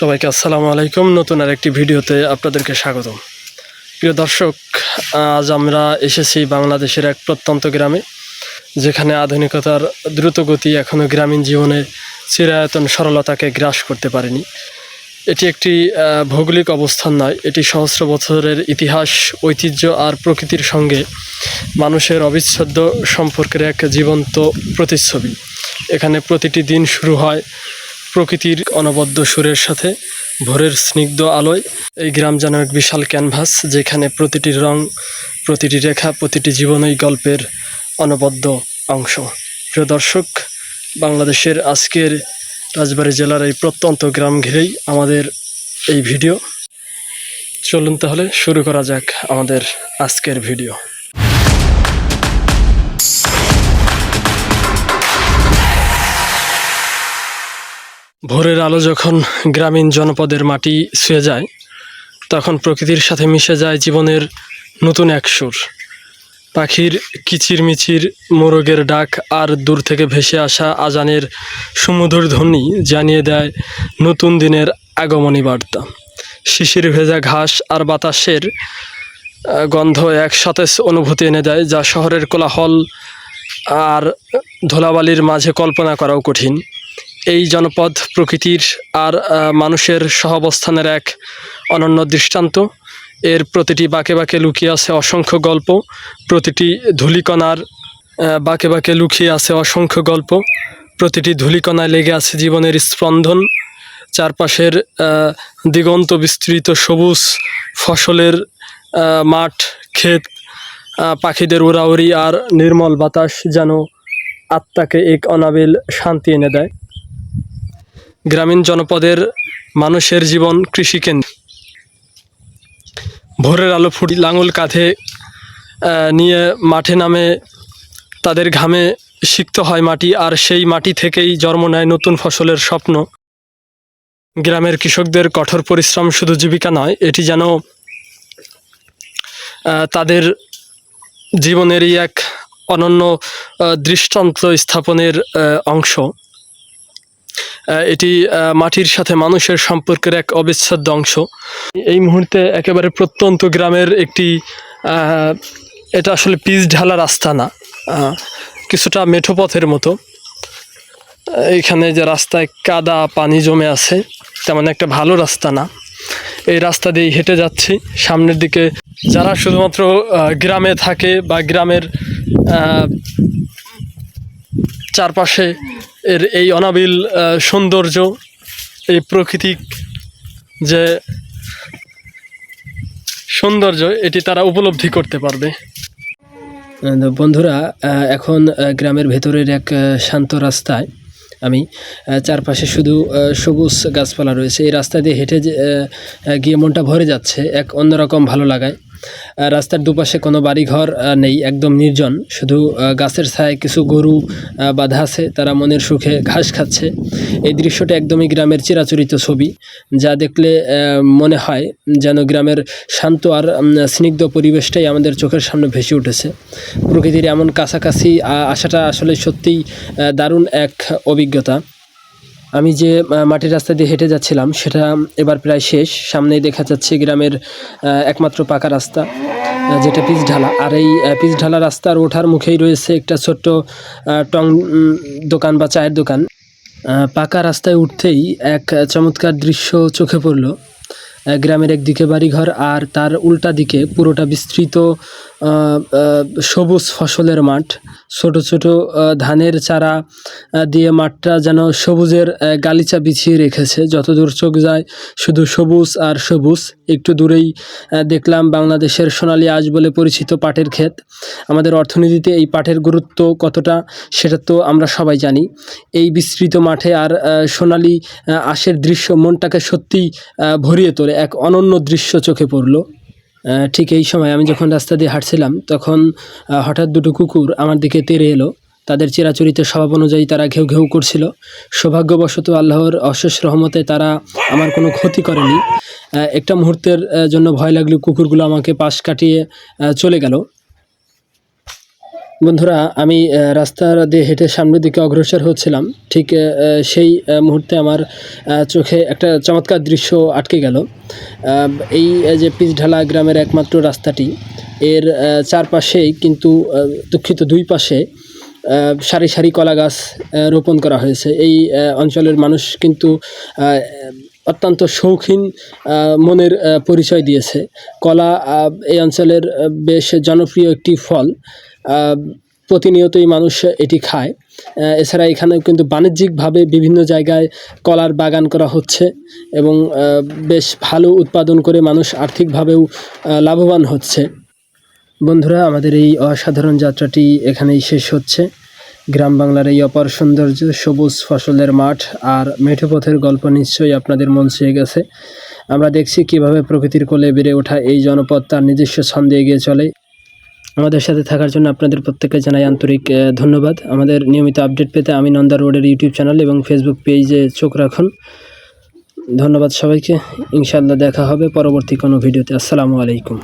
সবাইকে আসসালামু আলাইকুম। নতুন আর একটি ভিডিওতে আপনাদেরকে স্বাগতম। প্রিয় দর্শক, আজ আমরা এসেছি বাংলাদেশের এক প্রত্যন্ত গ্রামে, যেখানে আধুনিকতার দ্রুতগতি এখনও গ্রামীণ জীবনে চিরায়তন সরলতাকে গ্রাস করতে পারেনি। এটি একটি ভৌগোলিক অবস্থান নয়, এটি সহস্র বছরের ইতিহাস, ঐতিহ্য আর প্রকৃতির সঙ্গে মানুষের অবিচ্ছেদ্য সম্পর্কের এক জীবন্ত প্রতিচ্ছবি। এখানে প্রতিটি দিন শুরু হয় প্রকৃতির অনবদ্য সুরের সাথে ভোরের স্নিগ্ধ আলোয় এই গ্রাম যেন এক বিশাল ক্যানভাস যেখানে প্রতিটি রং, প্রতিটি রেখা, প্রতিটি জীবনই গল্পের অনবদ্য অংশ। প্রিয় দর্শক, বাংলাদেশের আজকের রাজবাড়ী জেলার এই প্রত্যন্ত গ্রাম ঘিরেই আমাদের এই ভিডিও। চলুন তাহলে শুরু করা যাক আমাদের আজকের ভিডিও। ভোরের আলো যখন গ্রামীণ জনপদের মাটি ছুঁয়ে যায়, তখন প্রকৃতির সাথে মিশে যায় জীবনের নতুন এক সুর। পাখির কিচিরমিচির মোরগের ডাক আর দূর থেকে ভেসে আসা আজানের সুমধুর ধ্বনি জানিয়ে দেয় নতুন দিনের আগমনী বার্তা। শিশির ভেজা ঘাস আর বাতাসের গন্ধ এক সতেজ অনুভূতি এনে দেয় যা শহরের কোলাহল আর ধোলাবালির মাঝে কল্পনা করাও কঠিন। এই জনপদ প্রকৃতির আর মানুষের সহাবস্থানের এক অনন্য দৃষ্টান্ত। এর প্রতিটি বাঁকে বাঁকে লুকিয়ে আছে অসংখ্য গল্প, প্রতিটি ধুলিকণার বাঁকে বাঁকে লুকিয়ে আছে অসংখ্য গল্প, প্রতিটি ধূলিকণায় লেগে আছে জীবনের স্পন্দন, চারপাশের দিগন্ত বিস্তৃত সবুজ ফসলের মাঠ, ক্ষেত পাখিদের উড়াউড়ি আর নির্মল বাতাস যেন আত্মাকে এক অনাবিল শান্তি এনে দেয়। গ্রামীণ জনপদের মানুষের জীবন কৃষিকেন্দ্র ভোরের আলো ফুটি লাঙল কাঁধে নিয়ে মাঠে নামে তাদের ঘামে সিক্ত হয় মাটি, আর সেই মাটি থেকেই জন্ম নেয় নতুন ফসলের স্বপ্ন। গ্রামের কৃষকদের কঠোর পরিশ্রম শুধু জীবিকা নয়, এটি যেন তাদের জীবনেরই এক অনন্য দৃষ্টান্ত স্থাপনের অংশ। এটি মাটির সাথে মানুষের সম্পর্কের এক অবিচ্ছেদ্য অংশ। এই মুহূর্তে একেবারে প্রত্যন্ত গ্রামের একটি এটা আসলে পিচ ঢালা রাস্তা না কিছুটা মেঠো পথের মতো। এইখানে যে রাস্তায় কাদা পানি জমে আছে, তেমন একটা ভালো রাস্তা না। এই রাস্তা দিয়ে হেঁটে যাচ্ছি। সামনের দিকে যারা শুধুমাত্র গ্রামে থাকে বা গ্রামের চারপাশে এর এই অনাবিল সৌন্দর্য, এই প্রাকৃতিক যে সৌন্দর্য, এটি তারা উপলব্ধি করতে পারবে। বন্ধুরা এখন গ্রামের ভেতরের এক শান্ত রাস্তায় আমি চারপাশে শুধু সবুজ গাছপালা রয়েছে। এই রাস্তা দিয়ে হেঁটে গিয়ে মনটা ভরে যাচ্ছে এক অন্যরকম ভালো লাগায়। রাস্তার দুপাশে কোনো বাড়িঘর নেই, একদম নির্জন। শুধু গাছের ছায় কিছু গরু বাঁধা আছে, তারা মনের সুখে ঘাস খাচ্ছে। এই দৃশ্যটা একদমই গ্রামের চিরাচরিত ছবি, যা দেখলে মনে হয় যেন গ্রামের শান্ত আর স্নিগ্ধ পরিবেশটাই আমাদের চোখের সামনে ভেসে উঠেছে। প্রকৃতির এমন কাছাকাছি আসাটা আসলে সত্যিই দারুণ এক অভিজ্ঞতা। আমি যে মাটির রাস্তা দিয়ে হেঁটে যাচ্ছিলাম, সেটা এবার প্রায় শেষ। সামনেই দেখা যাচ্ছে গ্রামের একমাত্র পাকা রাস্তা যেটা পিচ ঢালা আর এই পিচ ঢালা রাস্তার ওঠার মুখেই রয়েছে একটা ছোট্ট টং দোকান বা চায়ের দোকান। পাকা রাস্তায় উঠতেই এক চমৎকার দৃশ্য চোখে পড়ল। গ্রামের একদিকে বাড়িঘর আর তার উল্টা দিকে পুরোটা বিস্তৃত সবুজ ফসলের মাঠ। ছোট ছোট ধানের চারা দিয়ে মাঠটা যেন সবুজের গালিচা বিছিয়ে রেখেছে। যতদূর চোখ যায় শুধু সবুজ আর সবুজ। একটু দূরেই দেখলাম বাংলাদেশের সোনালী আজ বলে পরিচিত পাটের ক্ষেত। আমাদের অর্থনীতিতে এই পাটের গুরুত্ব কতটা, সেটা তো আমরা সবাই জানি। এই বিস্তৃত মাঠে আর সোনালী আশের দৃশ্য মনটাকে সত্যিই ভরিয়ে তোলে। এক অনন্য দৃশ্য চোখে পড়ল। ঠিক এই সময় আমি যখন রাস্তা দিয়ে হাঁটছিলাম, তখন হঠাৎ দুটো কুকুর আমার দিকে তেরে এলো। তাদের চিরাচরিত স্বভাব অনুযায়ী তারা ঘেউ ঘেউ করছিল। সৌভাগ্যবশত আল্লাহর অশেষ রহমতে তারা আমার কোনো ক্ষতি করেনি। একটা মুহূর্তের জন্য ভয় লাগল কুকুরগুলো আমাকে পাশ কাটিয়ে চলে গেল। বন্ধুরা আমি আহ, রাস্তা দিয়ে হেঁটে সামনের দিকে অগ্রসর হচ্ছিলাম। ঠিক সেই মুহূর্তে আমার চোখে একটা চমৎকার দৃশ্য আটকে গেল। এই যে পিচঢালা গ্রামের একমাত্র রাস্তাটি এর চারপাশেই কিন্তু দুঃখিত দুই পাশে সারি সারি কলা গাছ রোপণ করা হয়েছে। এই অঞ্চলের মানুষ কিন্তু অত্যন্ত শৌখিন মনের পরিচয় দিয়েছে। কলা এই অঞ্চলের বেশ জনপ্রিয় একটি ফল। প্রতিনিয়তই মানুষ এটি খায়। এছাড়া এখানে কিন্তু বাণিজ্যিকভাবে বিভিন্ন জায়গায় কলার বাগান করা হচ্ছে এবং বেশ ভালো উৎপাদন করে মানুষ আর্থিকভাবেও লাভবান হচ্ছে। বন্ধুরা, আমাদের এই অসাধারণ যাত্রাটি এখানেই শেষ হচ্ছে। গ্রাম বাংলার এই অপার সৌন্দর্য, সবুজ ফসলের মাঠ আর মেঠোপথের গল্প নিশ্চয়ই আপনাদের মন ছুঁয়ে গেছে। আমরা দেখছি কীভাবে প্রকৃতির কোলে বেড়ে ওঠা এই জনপদ তার নিজস্ব ছন্দে এগিয়ে চলে। আমাদের সাথে থাকার জন্য আপনাদের প্রত্যেককে জানাই আন্তরিক ধন্যবাদ। আমাদের নিয়মিত আপডেট পেতে আমি নন্দা রোডের ইউটিউব চ্যানেল এবং ফেসবুক পেজে চোখ রাখুন। ধন্যবাদ সবাইকে। ইনশাআল্লাহ দেখা হবে পরবর্তী কোনো ভিডিওতে। আসসালামু আলাইকুম।